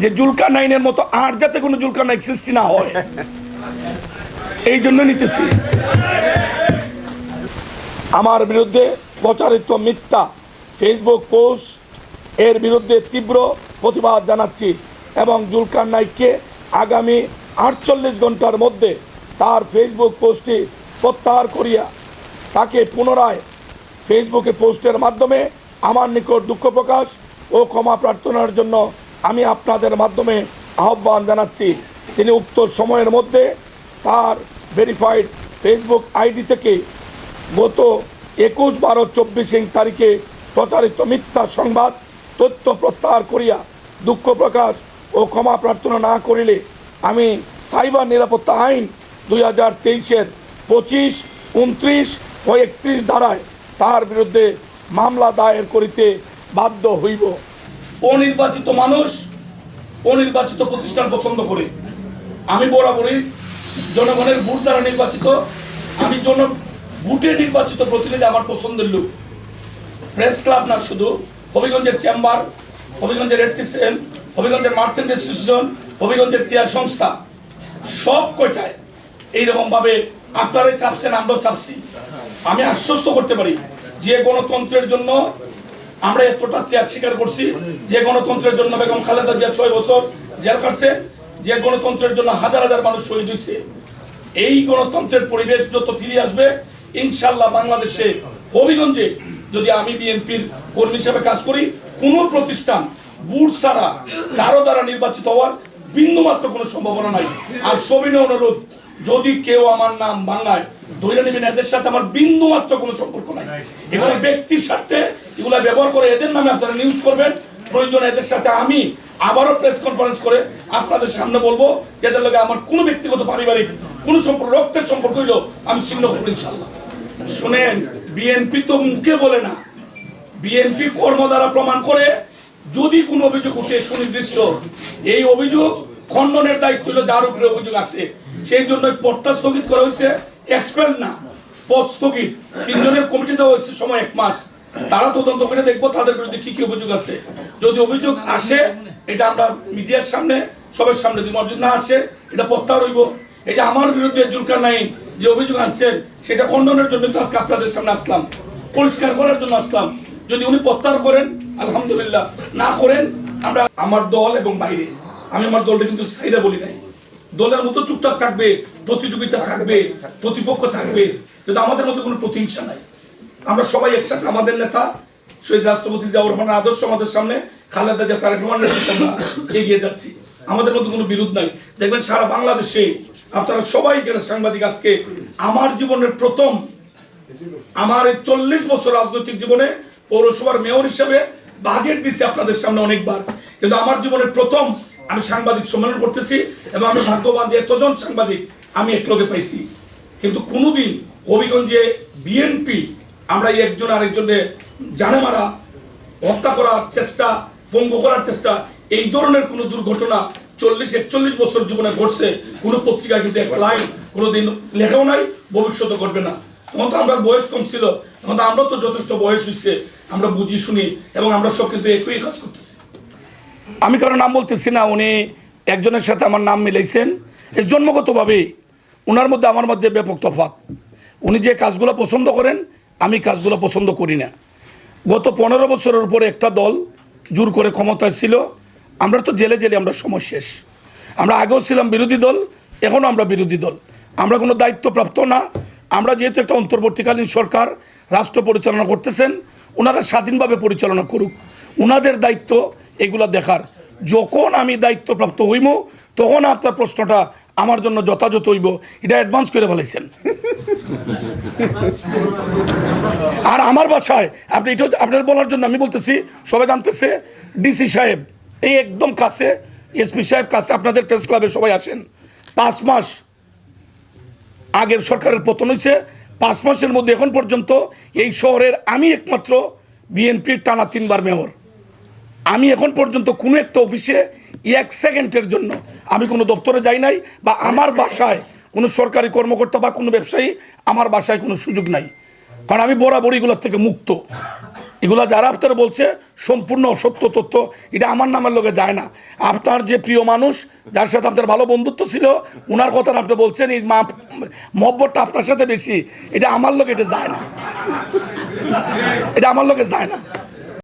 যে জুলকার নাইনের মতো আর যাতে কোনো জুলকার নাইন সৃষ্টি না হয়। এই জন্য নিতেছি। আমার বিরুদ্ধে প্রচারিত মিথ্যা ফেসবুক পোস্ট এর বিরুদ্ধে তীব্র প্রতিবাদ জানাচ্ছি এবং জুলকার নাইককে আগামী আটচল্লিশ ঘণ্টার মধ্যে তার ফেসবুক পোস্টটি প্রত্যাহার করিয়া তাকে পুনরায় ফেসবুকে পোস্টের মাধ্যমে আমার নিকট দুঃখ প্রকাশ ও ক্ষমা প্রার্থনার জন্য আমি আপনাদের মাধ্যমে আহ্বান জানাচ্ছি, তিনি উক্ত সময়ের মধ্যে তার ভেরিফাইড ফেসবুক আইডি থেকে গত একুশ বারো চব্বিশ তারিখে প্রচারিত মিথ্যা সংবাদ, তথ্য প্রত্যাহার করিয়া দুঃখ প্রকাশ ও ক্ষমা প্রার্থনা না করিলে আমি সাইবার নিরাপত্তা আইন দুই হাজার তেইশের পঁচিশ, উনত্রিশ ও একত্রিশ ধারায় তার বিরুদ্ধে মামলা দায়ের করিতে বাধ্য হইব। অনির্বাচিত মানুষ অনির্বাচিত প্রতিষ্ঠান পছন্দ করে। আমি বরাবরই জনগণের ভোট দ্বারা নির্বাচিত। আমি জন, ভোটে নির্বাচিত প্রতিনিধি আমার পছন্দের লোক। প্রেস ক্লাব না শুধু, হবিগঞ্জের চেম্বার, হবিগঞ্জের এডটিসিএন হবিগঞ্জের মার্চেন্ট অ্যাসোসিয়েশন হবিগঞ্জের ক্রীড়া সংস্থা, সব কয়টায় এইরকমভাবে আপনারাই চাপছেন, আমরাও চাপছি। আমি আশ্বস্ত করতে পারি যে গণতন্ত্রের জন্য আমরা এতটা ত্যাগ স্বীকার করছি। যে গণতন্ত্রের জন্য বেগম খালেদা জিয়া ছয় বছর জেল কাটছে যে গণতন্ত্রের জন্য হাজার হাজার মানুষ শহীদ হয়েছে। এই গণতন্ত্রের পরিবেশ যত ফিরে আসবে ইনশাল্লাহ বাংলাদেশে, হবিগঞ্জে যদি আমি বিএনপির কর্মী হিসেবে কাজ করি, কোনো প্রতিষ্ঠান বুট ছাড়া কারও দ্বারা নির্বাচিত হওয়ার বিন্দু মাত্র কোনো সম্ভাবনা নাই। আর সবিনয় অনুরোধ যদি কেউ আমার নাম বাংলায় ধরে নেবেন এদের সাথে আমার বিন্দু মাত্র কোনো সম্পর্ক নাই। এগুলো ব্যক্তির স্বার্থে এগুলো ব্যবহার করে এদের নামে আপনারা নিউজ করবেন। প্রয়োজন এদের সাথে আমি আবারও প্রেস কনফারেন্স করে আপনাদের সামনে বলব এদের লগে আমার কোনো ব্যক্তিগত পারিবারিক কোনো সম্পর্ক রক্তের সম্পর্ক হইল আমি ছিন্ন করব ইনশাল্লাহ শুনেন বিএনপি তো মুখে বলে না। বিএনপি কর্ম দ্বারা প্রমাণ করে যদি কোনো অভিযোগ উঠে সুনির্দিষ্ট এই অভিযোগ খণ্ডনের দায়িত্ব হলো যার উপরে অভিযোগ আসে। সেই জন্য পদটা স্থগিত করা হয়েছে। এক্সপেল না, পদ স্থগিত। তিনজনের কমিটি দেওয়া হয়েছে সময় এক মাস। তারা তদন্ত করে দেখব তাদের বিরুদ্ধে কি কি অভিযোগ আছে। যদি অভিযোগ আসে, এটা আমরা মিডিয়ার সামনে, সবার সামনে দিব। যদি না আসে, এটা প্রত্যাহার হইব এই যে আমার বিরুদ্ধে জুলকার নাইন যে অভিযোগ আনছেন, সেটা খণ্ডনের জন্য তো আজকে আপনাদের সামনে আসলাম। পরিষ্কার করার জন্য আসলাম। যদি উনি প্রত্যাহার করেন, আলহামদুলিল্লাহ। না করেন, আমরা আমার দল এবং বাইরে। আমি আমার দলটা কিন্তু সেইটা বলি নাই। দলের মতো চুপচাপ থাকবে, প্রতিযোগিতা থাকবে, প্রতিপক্ষ থাকবে, কিন্তু আমাদের মধ্যে কোনো প্রতিহিংসা নাই। আমরা সবাই একসাথে, আমাদের নেতা, শহীদ রাষ্ট্রপতি জিয়াউর রহমানের আদর্শ আমাদের সামনে, খালেদা জিয়া, তারেক রহমান আমরা এগিয়ে যাচ্ছি। আমাদের মধ্যে কোনো বিরোধ নাই। দেখবেন সারা বাংলাদেশে আপনারা সবাই এখানে সাংবাদিক আজকে, আমার জীবনের প্রথম, আমার এই চল্লিশ বছর রাজনৈতিক জীবনে পৌরসভার মেয়র হিসেবে বাজেট দিচ্ছে আপনাদের সামনে অনেকবার। কিন্তু আমার জীবনের প্রথম আমি সাংবাদিক সম্মেলন করতেছি এবং আমি ভাগ্যবান যে এতজন সাংবাদিক আমি একলগে পাইছি। কিন্তু কোনোদিন হবিগঞ্জে বিএনপি আমরা একজন আরেকজনের জানে মারা, হত্যা করার চেষ্টা, পঙ্গু করার চেষ্টা, এই ধরনের কোনো দুর্ঘটনা চল্লিশ, একচল্লিশ বছর জীবনে ঘটছে, কোনো পত্রিকায় কিন্তু এক লাইন কোনোদিন লেখাও নাই ভবিষ্যতে ঘটবে না। তখন তো আমরা বয়স কম ছিল, তখন তো আমরা তো যথেষ্ট বয়স হচ্ছে আমরা বুঝি, শুনি, এবং আমরা সব কিন্তু একই কাজ করতেছি। আমি কারও নাম বলতেছি না, উনি একজনের সাথে আমার নাম মিলাইছেন। এই জন্মগতভাবে ওনার মধ্যে আমার মধ্যে ব্যাপক তফাৎ। উনি যে কাজগুলো পছন্দ করেন, আমি কাজগুলো পছন্দ করি না। গত পনেরো বছরের উপরে একটা দল জোর করে ক্ষমতায় ছিল। আমরা তো জেলে জেলে আমরা সময় শেষ। আমরা আগেও ছিলাম বিরোধী দল, এখনও আমরা বিরোধী দল। আমরা কোনো দায়িত্বপ্রাপ্ত না। আমরা যেহেতু একটা অন্তর্বর্তীকালীন সরকার, রাষ্ট্র পরিচালনা করতেছেন ওনারা স্বাধীনভাবে পরিচালনা করুক। ওনাদের দায়িত্ব এগুলা দেখার। যখন আমি দায়িত্বপ্রাপ্ত হইব তখন আপনার প্রশ্নটা আমার জন্য যথাযথ হইব। এটা অ্যাডভান্স করে ফেলাইছেন। আর আমার বাসায়, আপনি এটা আপনার বলার জন্য আমি বলতেছি, সবাই জানতেছে, ডিসি সাহেব, এই একদম কাছে এসপি সাহেব কাছে আপনাদের প্রেস ক্লাবে সবাই আসেন। পাঁচ মাস আগের সরকারের পতন হয়েছে পাঁচ মাসের মধ্যে এখন পর্যন্ত এই শহরের আমি একমাত্র বিএনপির টানা তিনবার মেয়র। আমি এখন পর্যন্ত কোনো একটা অফিসে এক সেকেন্ডের জন্য আমি কোনো দপ্তরে যাই নাই বা আমার বাসায় কোনো সরকারি কর্মকর্তা বা কোনো ব্যবসায়ী আমার বাসায় কোনো সুযোগ নাই। কারণ আমি বরাবর এগুলোর থেকে মুক্ত। এগুলা যারা আপনারা বলছে সম্পূর্ণ অসত্য তথ্য, এটা আমার নামের লোকে যায় না। আপনার যে প্রিয় মানুষ, যার সাথে আপনার ভালো বন্ধুত্ব ছিল ওনার কথা আপনি বলছেন, এই মা মব্বরটা আপনার সাথে বেশি, এটা আমার লোক এটা যায় না। এটা আমার লোকে যায় না।